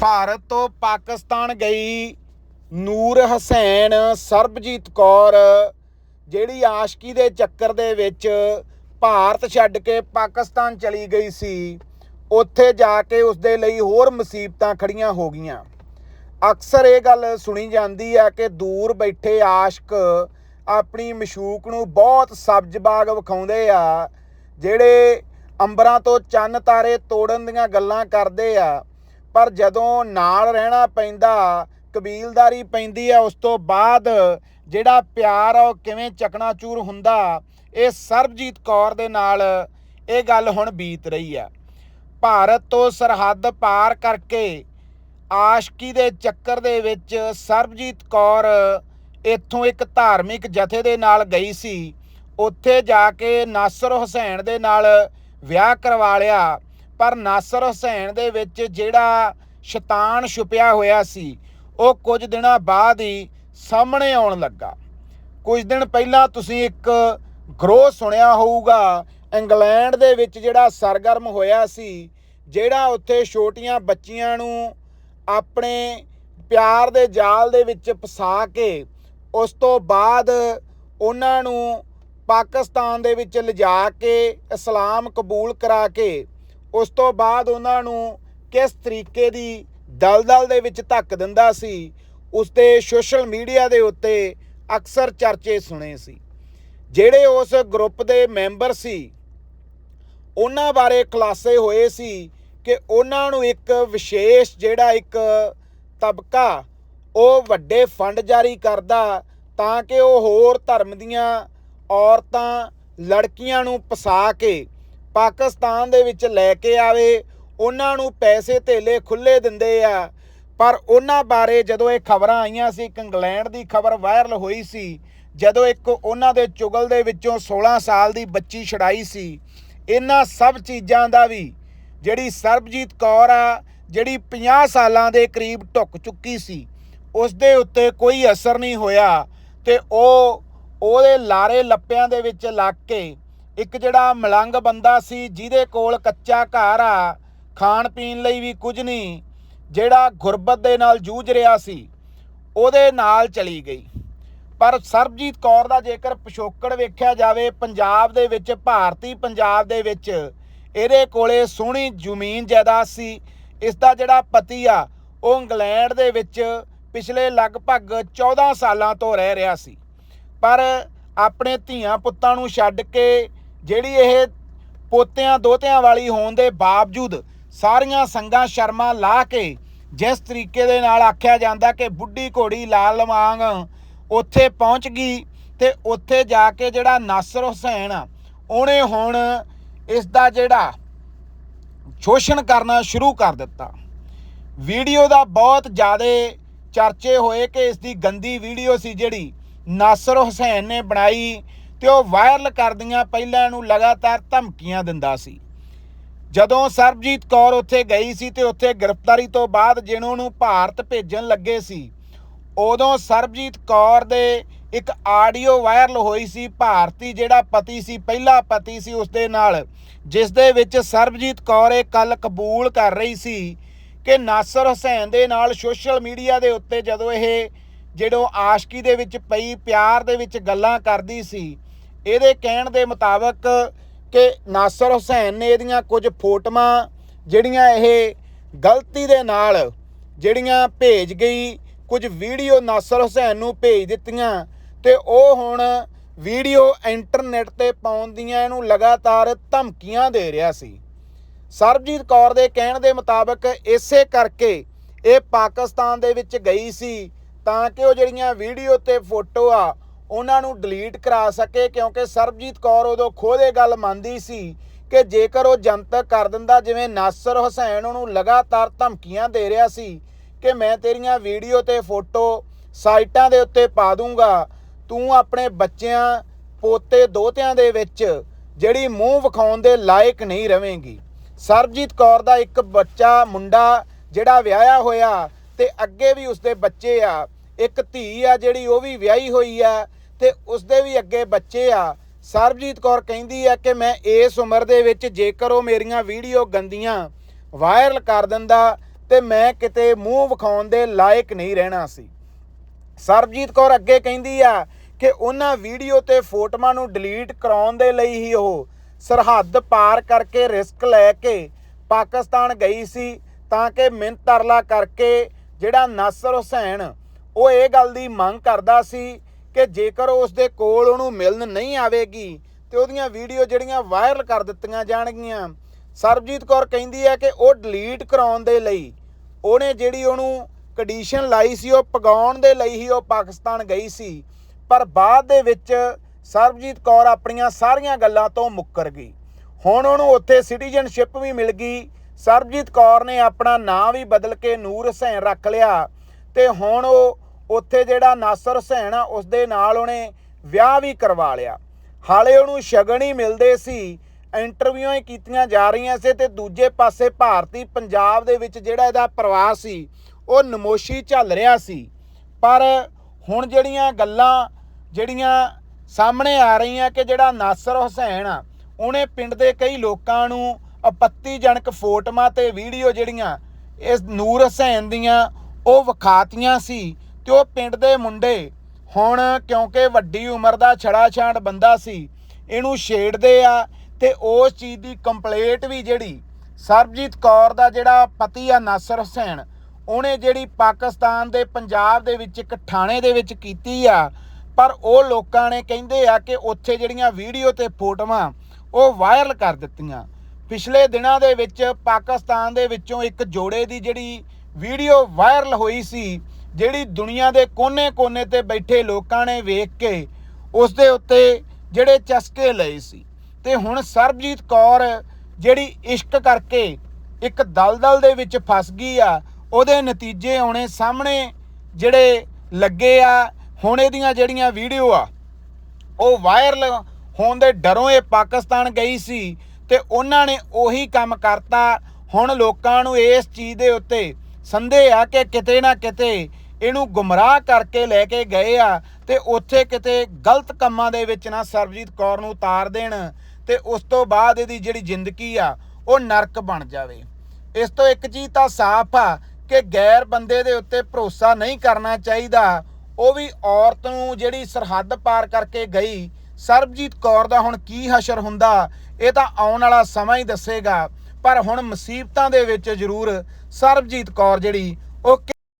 ਭਾਰਤ ਤੋਂ ਪਾਕਿਸਤਾਨ ਗਈ ਨੂਰ ਹਸੈਨ ਸਰਬਜੀਤ ਕੌਰ, ਜਿਹੜੀ ਆਸ਼ਕੀ ਦੇ ਚੱਕਰ ਦੇ ਵਿੱਚ ਭਾਰਤ ਛੱਡ ਕੇ ਪਾਕਿਸਤਾਨ ਚਲੀ ਗਈ ਸੀ, ਉੱਥੇ ਜਾ ਕੇ ਉਸ ਦੇ ਲਈ ਹੋਰ ਮੁਸੀਬਤਾਂ ਖੜੀਆਂ ਹੋ ਗਈਆਂ। ਅਕਸਰ ਇਹ ਗੱਲ ਸੁਣੀ ਜਾਂਦੀ ਆ ਕਿ ਦੂਰ ਬੈਠੇ ਆਸ਼ਕ ਆਪਣੀ ਮਸ਼ੂਕ ਨੂੰ ਬਹੁਤ ਸਬਜ਼ ਬਾਗ ਵਿਖਾਉਂਦੇ ਆ, ਜਿਹੜੇ ਅੰਬਰਾਂ ਤੋਂ ਚੰਨ ਤਾਰੇ ਤੋੜਨ ਦੀਆਂ ਗੱਲਾਂ ਕਰਦੇ ਆ। ਪਰ ਜਦੋਂ ਨਾਲ ਰਹਿਣਾ ਪੈਂਦਾ, ਕਬੀਲਦਾਰੀ ਪੈਂਦੀ ਆ, ਉਸ ਤੋਂ ਬਾਅਦ ਜਿਹੜਾ ਪਿਆਰ ਆ, ਉਹ ਕਿਵੇਂ ਚਕਨਾਚੂਰ ਹੁੰਦਾ, ਇਹ ਸਰਬਜੀਤ ਕੌਰ ਦੇ ਨਾਲ ਇਹ ਗੱਲ ਹੁਣ ਬੀਤ ਰਹੀ ਆ। ਭਾਰਤ ਤੋਂ ਸਰਹੱਦ ਪਾਰ ਕਰਕੇ ਆਸ਼ਕੀ ਦੇ ਚੱਕਰ ਦੇ ਵਿੱਚ ਸਰਬਜੀਤ ਕੌਰ ਇੱਥੋਂ ਇੱਕ ਧਾਰਮਿਕ ਜਥੇ ਦੇ ਨਾਲ ਗਈ ਸੀ। ਉੱਥੇ ਜਾ ਕੇ ਨਾਸਰ ਹੁਸੈਨ ਦੇ ਨਾਲ ਵਿਆਹ ਕਰਵਾ ਲਿਆ। ਪਰ ਨਾਸਰ ਹੁਸੈਨ ਦੇ ਵਿੱਚ ਜਿਹੜਾ ਸ਼ੈਤਾਨ ਛੁਪਿਆ ਹੋਇਆ ਸੀ, ਉਹ ਕੁਝ ਦਿਨਾਂ ਬਾਅਦ ਹੀ ਸਾਹਮਣੇ ਆਉਣ ਲੱਗਾ। ਕੁਝ ਦਿਨ ਪਹਿਲਾਂ ਤੁਸੀਂ ਇੱਕ ਗਰੋਹ ਸੁਣਿਆ ਹੋਊਗਾ, ਇੰਗਲੈਂਡ ਦੇ ਵਿੱਚ ਜਿਹੜਾ ਸਰਗਰਮ ਹੋਇਆ ਸੀ, ਜਿਹੜਾ ਉੱਥੇ ਛੋਟੀਆਂ ਬੱਚੀਆਂ ਨੂੰ ਆਪਣੇ ਪਿਆਰ ਦੇ ਜਾਲ ਦੇ ਵਿੱਚ ਫਸਾ ਕੇ, ਉਸ ਤੋਂ ਬਾਅਦ ਉਹਨਾਂ ਨੂੰ ਪਾਕਿਸਤਾਨ ਦੇ ਵਿੱਚ ਲਿਜਾ ਕੇ, ਇਸਲਾਮ ਕਬੂਲ ਕਰਾ ਕੇ ਉਸ ਤੋਂ ਬਾਅਦ ਉਹਨਾਂ ਨੂੰ ਕਿਸ ਤਰੀਕੇ ਦੀ ਦਲਦਲ ਦੇ ਵਿੱਚ ਧੱਕ ਦਿੰਦਾ ਸੀ, ਉਸ ਦੇ ਸੋਸ਼ਲ ਮੀਡੀਆ ਦੇ ਉੱਤੇ ਅਕਸਰ ਚਰਚੇ ਸੁਣੇ ਸੀ। ਜਿਹੜੇ ਉਸ ਗਰੁੱਪ ਦੇ ਮੈਂਬਰ ਸੀ, ਉਹਨਾਂ ਬਾਰੇ ਖੁਲਾਸੇ ਹੋਏ ਸੀ ਕਿ ਉਹਨਾਂ ਨੂੰ ਇੱਕ ਵਿਸ਼ੇਸ਼ ਜਿਹੜਾ ਇੱਕ ਤਬਕਾ ਉਹ ਵੱਡੇ ਫੰਡ ਜਾਰੀ ਕਰਦਾ ਤਾਂ ਕਿ ਉਹ ਹੋਰ ਧਰਮ ਦੀਆਂ ਔਰਤਾਂ, ਲੜਕੀਆਂ ਨੂੰ ਪਸਾ ਕੇ ਪਾਕਿਸਤਾਨ ਦੇ ਵਿੱਚ ਲੈ ਕੇ ਆਵੇ, ਉਹਨਾਂ ਨੂੰ ਪੈਸੇ ਧੇਲੇ ਖੁੱਲੇ ਦਿੰਦੇ ਆ। ਪਰ ਉਹਨਾਂ ਬਾਰੇ ਜਦੋਂ ਇਹ ਖਬਰਾਂ ਆਈਆਂ ਸੀ, ਇੱਕ ਇੰਗਲੈਂਡ ਦੀ ਖਬਰ ਵਾਇਰਲ ਹੋਈ ਸੀ, ਜਦੋਂ ਇੱਕ ਉਹਨਾਂ ਦੇ ਚੁਗਲ ਦੇ ਵਿੱਚੋਂ 16 ਸਾਲ ਦੀ ਬੱਚੀ ਛੜਾਈ ਸੀ, ਇਹਨਾਂ ਸਭ ਚੀਜ਼ਾਂ ਦਾ ਵੀ, ਜਿਹੜੀ ਸਰਬਜੀਤ ਕੌਰ ਆ, ਜਿਹੜੀ 50 ਸਾਲਾਂ ਦੇ ਕਰੀਬ ਢੁੱਕ ਚੁੱਕੀ ਸੀ ਉਸ ਦੇ ਉੱਤੇ ਕੋਈ ਅਸਰ ਨਹੀਂ ਹੋਇਆ ਤੇ ਉਹ ਉਹਦੇ ਲਾਰੇ ਲੱਪਿਆਂ ਦੇ ਵਿੱਚ ਲੱਗ ਕੇ ਇੱਕ ਜਿਹੜਾ ਮਲੰਗ ਬੰਦਾ ਸੀ, ਜਿਹਦੇ ਕੋਲ ਕੱਚਾ ਘਰ ਆ, ਖਾਣ ਪੀਣ ਲਈ ਵੀ ਕੁਝ ਨਹੀਂ, ਜਿਹੜਾ ਗੁਰਬਤ ਦੇ ਨਾਲ ਜੂਝ ਰਿਹਾ ਸੀ, ਉਹਦੇ ਨਾਲ ਚਲੀ ਗਈ। ਪਰ ਸਰਬਜੀਤ ਕੌਰ ਦਾ ਜੇਕਰ ਪਿਛੋਕੜ ਵੇਖਿਆ ਜਾਵੇ, ਪੰਜਾਬ ਦੇ ਵਿੱਚ, ਭਾਰਤੀ ਪੰਜਾਬ ਦੇ ਵਿੱਚ, ਇਹਦੇ ਕੋਲੇ ਸੋਹਣੀ ਜ਼ਮੀਨ ਜਾਇਦਾਦ ਸੀ। ਇਸ ਦਾ ਜਿਹੜਾ ਪਤੀ ਆ, ਉਹ ਇੰਗਲੈਂਡ ਦੇ ਵਿੱਚ ਪਿਛਲੇ ਲਗਭਗ 14 ਸਾਲਾਂ ਤੋਂ ਰਹਿ ਰਿਹਾ ਸੀ। ਪਰ ਆਪਣੇ ਧੀਆਂ ਪੁੱਤਾਂ ਨੂੰ ਛੱਡ ਕੇ ਜਿਹੜੀ ਇਹ ਪੋਤਿਆਂ ਦੋਤਿਆਂ ਵਾਲੀ ਹੋਣ ਦੇ ਬਾਵਜੂਦ ਸਾਰੀਆਂ ਸੰਗਾਂ ਸ਼ਰਮਾਂ ਲਾ ਕੇ ਜਿਸ ਤਰੀਕੇ ਦੇ ਨਾਲ ਆਖਿਆ ਜਾਂਦਾ ਕਿ ਬੁੱਢੀ ਘੋੜੀ ਲਾਲ ਵਾਂਗ ਉੱਥੇ ਪਹੁੰਚ ਗਈ ਤੇ ਉੱਥੇ ਜਾ ਕੇ ਜਿਹੜਾ ਨਾਸਰ ਹੁਸੈਨ ਆ ਉਹਨੇ ਹੁਣ ਇਸ ਦਾ ਜਿਹੜਾ ਸ਼ੋਸ਼ਣ ਕਰਨਾ ਸ਼ੁਰੂ ਕਰ ਦਿੱਤਾ। ਵੀਡੀਓ ਦਾ ਬਹੁਤ ਜ਼ਿਆਦਾ ਚਰਚੇ ਹੋਏ ਕਿ ਇਸ ਦੀ ਗੰਦੀ ਵੀਡੀਓ ਸੀ ਜਿਹੜੀ ਨਾਸਰ ਹੁਸੈਨ ਨੇ ਬਣਾਈ ਤੇ ਉਹ ਵਾਇਰਲ ਕਰਦੀਆਂ ਪਹਿਲਾਂ ਇਹਨੂੰ ਲਗਾਤਾਰ ਧਮਕੀਆਂ ਦਿੰਦਾ ਸੀ। ਜਦੋਂ ਸਰਬਜੀਤ ਕੌਰ ਉੱਥੇ ਗਈ ਸੀ ਤੇ ਉੱਥੇ ਗ੍ਰਿਫਤਾਰੀ ਤੋਂ ਬਾਅਦ ਜਿਹਨੂੰ ਨੂੰ ਭਾਰਤ ਭੇਜਣ ਲੱਗੇ ਸੀ, ਉਦੋਂ ਸਰਬਜੀਤ ਕੌਰ ਦੇ ਇੱਕ ਆਡੀਓ ਵਾਇਰਲ ਹੋਈ ਸੀ। ਭਾਰਤੀ ਜਿਹੜਾ ਪਤੀ ਸੀ, ਪਹਿਲਾ ਪਤੀ ਸੀ ਉਸ ਦੇ ਨਾਲ ਜਿਸ ਦੇ ਵਿੱਚ ਸਰਬਜੀਤ ਕੌਰ ਇਹ ਕੱਲ ਕਬੂਲ ਕਰ ਰਹੀ ਸੀ ਕਿ ਨਾਸਰ ਹੁਸੈਨ ਦੇ ਨਾਲ ਸੋਸ਼ਲ ਮੀਡੀਆ ਦੇ ਉੱਤੇ ਜਦੋਂ ਇਹ ਜਿਹੜੋ ਆਸ਼ਕੀ ਦੇ ਵਿੱਚ ਪਈ, ਪਿਆਰ ਦੇ ਵਿੱਚ ਗੱਲਾਂ ਕਰਦੀ ਸੀ ਇਹਦੇ ਕਹਿਣ ਦੇ ਮੁਤਾਬਕ ਕਿ ਨਾਸਰ ਹੁਸੈਨ ਨੇ ਇਹਦੀਆਂ ਕੁਝ ਫੋਟੋਆਂ ਜਿਹੜੀਆਂ ਇਹ ਗਲਤੀ ਦੇ ਨਾਲ ਜਿਹੜੀਆਂ ਭੇਜ ਗਈ, ਕੁਝ ਵੀਡੀਓ ਨਾਸਰ ਹੁਸੈਨ ਨੂੰ ਭੇਜ ਦਿੱਤੀਆਂ ਤੇ ਉਹ ਹੁਣ ਵੀਡੀਓ ਇੰਟਰਨੈਟ ਤੇ ਪਾਉਣ ਦੀਆਂ ਇਹਨੂੰ ਲਗਾਤਾਰ ਧਮਕੀਆਂ ਦੇ ਰਿਹਾ ਸੀ। ਸਰਬਜੀਤ ਕੌਰ ਦੇ ਕਹਿਣ ਦੇ ਮੁਤਾਬਕ ਇਸੇ ਕਰਕੇ ਇਹ ਪਾਕਿਸਤਾਨ ਦੇ ਵਿੱਚ ਗਈ ਸੀ ਤਾਂ ਕਿ ਉਹ ਜਿਹੜੀਆਂ ਵੀਡੀਓ ਤੇ ਫੋਟੋ ਆ ਉਹਨਾਂ ਨੂੰ ਡਿਲੀਟ ਕਰਾ ਸਕੇ ਕਿਉਂਕਿ ਸਰਬਜੀਤ ਕੌਰ ਉਦੋਂ ਖੋਦੇ ਗੱਲ ਮੰਨਦੀ ਸੀ ਕਿ ਜੇਕਰ ਉਹ ਜਨਤਕ ਕਰ ਦਿੰਦਾ, ਜਿਵੇਂ ਨਾਸਰ ਹੁਸੈਨ ਉਹਨੂੰ ਲਗਾਤਾਰ ਧਮਕੀਆਂ ਦੇ ਰਿਹਾ ਸੀ ਕਿ ਮੈਂ ਤੇਰੀਆਂ ਵੀਡੀਓ ਤੇ ਫੋਟੋ ਸਾਈਟਾਂ ਦੇ ਉੱਤੇ ਪਾ ਦੂੰਗਾ, ਤੂੰ ਆਪਣੇ ਬੱਚਿਆਂ, ਪੋਤੇ ਦੋਤਿਆਂ ਦੇ ਵਿੱਚ ਜਿਹੜੀ ਮੂੰਹ ਵਿਖਾਉਣ ਦੇ ਲਾਇਕ ਨਹੀਂ ਰਵੇਂਗੀ ਸਰਬਜੀਤ ਕੌਰ ਦਾ ਇੱਕ ਬੱਚਾ, ਮੁੰਡਾ ਜਿਹੜਾ ਵਿਆਹਿਆ ਹੋਇਆ ਤੇ ਅੱਗੇ ਵੀ ਉਸਦੇ ਬੱਚੇ ਆ, ਇੱਕ ਧੀ ਆ ਜਿਹੜੀ ਉਹ ਵੀ ਵਿਆਹੀ ਹੋਈ ਆ ਤੇ ਉਸਦੇ ਵੀ ਅੱਗੇ ਬੱਚੇ ਆ। ਸਰਬਜੀਤ ਕੌਰ ਕਹਿੰਦੀ ਆ ਕਿ ਮੈਂ ਇਸ ਉਮਰ ਦੇ ਵਿੱਚ ਜੇਕਰ ਉਹ ਮੇਰੀਆਂ ਵੀਡੀਓ ਗੰਦੀਆਂ ਵਾਇਰਲ ਕਰ ਦਿੰਦਾ ਤੇ ਮੈਂ ਕਿਤੇ ਮੂੰਹ ਵਿਖਾਉਣ ਦੇ ਲਾਇਕ ਨਹੀਂ ਰਹਿਣਾ ਸੀ। ਸਰਬਜੀਤ ਕੌਰ ਅੱਗੇ ਕਹਿੰਦੀ ਆ ਕਿ ਉਹਨਾਂ ਵੀਡੀਓ ਤੇ ਫੋਟੋਆਂ ਨੂੰ ਡਿਲੀਟ ਕਰਾਉਣ ਦੇ ਲਈ ਹੀ ਉਹ ਸਰਹੱਦ ਪਾਰ ਕਰਕੇ ਰਿਸਕ ਲੈ ਕੇ ਪਾਕਿਸਤਾਨ ਗਈ ਸੀ ਤਾਂ ਕਿ ਮਿੰਤ ਤਰਲਾ ਕਰਕੇ ਜਿਹੜਾ ਨਾਸਰ ਹੁਸੈਨ ਉਹ ਇਹ ਗੱਲ ਦੀ ਮੰਗ ਕਰਦਾ ਸੀ ਕਿ ਜੇਕਰ ਉਸ ਦੇ ਕੋਲ ਉਹਨੂੰ ਮਿਲਣ ਨਹੀਂ ਆਵੇਗੀ ਤੇ ਉਹਦੀਆਂ ਵੀਡੀਓ ਜਿਹੜੀਆਂ ਵਾਇਰਲ ਕਰ ਦਿੱਤੀਆਂ ਜਾਣਗੀਆਂ। ਸਰਬਜੀਤ ਕੌਰ ਕਹਿੰਦੀ ਹੈ ਕਿ ਉਹ ਡਿਲੀਟ ਕਰਾਉਣ ਦੇ ਲਈ ਉਹਨੇ ਜਿਹੜੀ ਉਹਨੂੰ ਕੰਡੀਸ਼ਨ ਲਾਈ ਸੀ, ਉਹ ਪਗਾਉਣ ਦੇ ਲਈ ਹੀ ਉਹ ਪਾਕਿਸਤਾਨ ਗਈ ਸੀ। ਪਰ ਬਾਅਦ ਦੇ ਵਿੱਚ ਸਰਬਜੀਤ ਕੌਰ ਆਪਣੀਆਂ ਸਾਰੀਆਂ ਗੱਲਾਂ ਤੋਂ ਮੁੱਕਰ ਗਈ। ਹੁਣ ਉਹਨੂੰ ਉੱਥੇ ਸਿਟੀਜ਼ਨਸ਼ਿਪ ਵੀ ਮਿਲ ਗਈ। ਸਰਬਜੀਤ ਕੌਰ ਨੇ ਆਪਣਾ ਨਾਂ ਵੀ ਬਦਲ ਕੇ ਨੂਰ ਹੁਸੈਨ ਰੱਖ ਲਿਆ ਤੇ ਹੁਣ ਉਹ ਉੱਥੇ ਜਿਹੜਾ ਨਾਸਰ ਹੁਸੈਨ ਆ ਉਸ ਦੇ ਨਾਲ ਉਹਨੇ ਵਿਆਹ ਵੀ ਕਰਵਾ ਲਿਆ। ਹਾਲੇ ਉਹਨੂੰ ਸ਼ਗਨ ਹੀ ਮਿਲਦੇ ਸੀ, ਇੰਟਰਵਿਊਆਂ ਹੀ ਕੀਤੀਆਂ ਜਾ ਰਹੀਆਂ ਸੀ ਤੇ ਦੂਜੇ ਪਾਸੇ ਭਾਰਤੀ ਪੰਜਾਬ ਦੇ ਵਿੱਚ ਜਿਹੜਾ ਇਹਦਾ ਪ੍ਰਵਾਸ ਸੀ, ਉਹ ਨਮੋਸ਼ੀ ਚੱਲ ਰਿਹਾ ਸੀ। ਪਰ ਹੁਣ ਜਿਹੜੀਆਂ ਗੱਲਾਂ, ਜਿਹੜੀਆਂ ਸਾਹਮਣੇ ਆ ਰਹੀਆਂ ਕਿ ਜਿਹੜਾ ਨਾਸਰ ਹੁਸੈਨ ਆ, ਉਹਨੇ ਪਿੰਡ ਦੇ ਕਈ ਲੋਕਾਂ ਨੂੰ ਆਪੱਤੀਜਨਕ ਫੋਟੋਆਂ ਤੇ ਵੀਡੀਓ ਜਿਹੜੀਆਂ ਇਸ ਨੂਰ ਹੁਸੈਨ ਦੀਆਂ, ਉਹ ਵਿਖਾਤੀਆਂ ਸੀ। ਤੇ ਉਹ ਪਿੰਡ ਦੇ ਮੁੰਡੇ ਹੁਣ ਕਿਉਂਕਿ ਵੱਡੀ ਉਮਰ ਦਾ ਛੜਾ ਛਾਂਟ ਬੰਦਾ ਸੀ, ਇਹਨੂੰ ਛੇੜਦੇ ਆ ਤੇ ਉਸ ਚੀਜ਼ ਦੀ ਕੰਪਲੇਂਟ ਵੀ ਜਿਹੜੀ ਸਰਬਜੀਤ ਕੌਰ ਦਾ ਜਿਹੜਾ ਪਤੀ ਆ ਨਾਸਰ ਹੁਸੈਨ, ਉਹਨੇ ਜਿਹੜੀ ਪਾਕਿਸਤਾਨ ਦੇ ਪੰਜਾਬ ਦੇ ਵਿੱਚ ਇੱਕ ਥਾਣੇ ਦੇ ਵਿੱਚ ਕੀਤੀ ਆ, ਪਰ ਉਹ ਲੋਕਾਂ ਨੇ ਕਹਿੰਦੇ ਆ ਕਿ ਉੱਥੇ ਜਿਹੜੀਆਂ ਵੀਡੀਓ ਤੇ ਫੋਟੋਆਂ ਉਹ ਵਾਇਰਲ ਕਰ ਦਿੱਤੀਆਂ। ਪਿਛਲੇ ਦਿਨਾਂ ਦੇ ਵਿੱਚ ਪਾਕਿਸਤਾਨ ਦੇ ਵਿੱਚੋਂ ਇੱਕ ਜੋੜੇ ਦੀ ਜਿਹੜੀ ਵੀਡੀਓ ਵਾਇਰਲ ਹੋਈ ਸੀ ਜਿਹੜੀ ਦੁਨੀਆ ਦੇ ਕੋਨੇ-ਕੋਨੇ ਤੇ ਬੈਠੇ ਲੋਕਾਂ ਨੇ ਵੇਖ ਕੇ ਉਸ ਦੇ ਉੱਤੇ ਜਿਹੜੇ ਚਸਕੇ ਲਏ ਸੀ। ਤੇ ਹੁਣ ਸਰਬਜੀਤ ਕੌਰ ਜਿਹੜੀ ਇਸ਼ਕ ਕਰਕੇ ਇੱਕ ਦਲਦਲ ਦੇ ਵਿੱਚ ਫਸ ਗਈ ਆ, ਉਹਦੇ ਨਤੀਜੇ ਆਉਣੇ ਸਾਹਮਣੇ ਜਿਹੜੇ ਲੱਗੇ ਆ, ਹੁਣ ਇਹਦੀਆਂ ਜਿਹੜੀਆਂ ਵੀਡੀਓ ਆ, ਉਹ ਵਾਇਰਲ ਹੋਣ ਦੇ ਡਰੋਂ ਇਹ ਪਾਕਿਸਤਾਨ ਗਈ ਸੀ ਤੇ ਉਹਨਾਂ ਨੇ ਉਹੀ ਕੰਮ ਕਰਤਾ। ਹੁਣ ਲੋਕਾਂ ਨੂੰ ਇਸ ਚੀਜ਼ ਦੇ ਉੱਤੇ ਸੰਦੇਹ ਆ ਕਿ ਕਿਤੇ ਨਾ ਕਿਤੇ ਇਹਨੂੰ ਗੁੰਮਰਾਹ ਕਰਕੇ ਲੈ ਕੇ ਗਏ ਆ ਤੇ ਉੱਥੇ ਕਿਤੇ ਗਲਤ ਕੰਮਾਂ ਦੇ ਵਿੱਚ ਨਾ ਸਰਬਜੀਤ ਕੌਰ ਨੂੰ ਉਤਾਰ ਦੇਣ ਤੇ ਉਸ ਤੋਂ ਬਾਅਦ ਇਹਦੀ ਜਿਹੜੀ ਜ਼ਿੰਦਗੀ ਆ, ਉਹ ਨਰਕ ਬਣ ਜਾਵੇ। ਇਸ ਤੋਂ ਇੱਕ ਚੀਜ਼ ਤਾਂ ਸਾਫ਼ ਆ ਕਿ ਗੈਰ ਬੰਦੇ ਦੇ ਉੱਤੇ ਭਰੋਸਾ ਨਹੀਂ ਕਰਨਾ ਚਾਹੀਦਾ। ਉਹ ਵੀ ਔਰਤ ਨੂੰ ਜਿਹੜੀ ਸਰਹੱਦ ਪਾਰ ਕਰਕੇ ਗਈ, ਸਰਬਜੀਤ ਕੌਰ ਦਾ ਹੁਣ ਕੀ ਹਸ਼ਰ ਹੁੰਦਾ, ਇਹ ਤਾਂ ਆਉਣ ਵਾਲਾ ਸਮਾਂ ਹੀ ਦੱਸੇਗਾ। ਪਰ ਹੁਣ ਮੁਸੀਬਤਾਂ ਦੇ ਵਿੱਚ ਜ਼ਰੂਰ ਸਰਬਜੀਤ ਕੌਰ ਜਿਹੜੀ, ਉਹ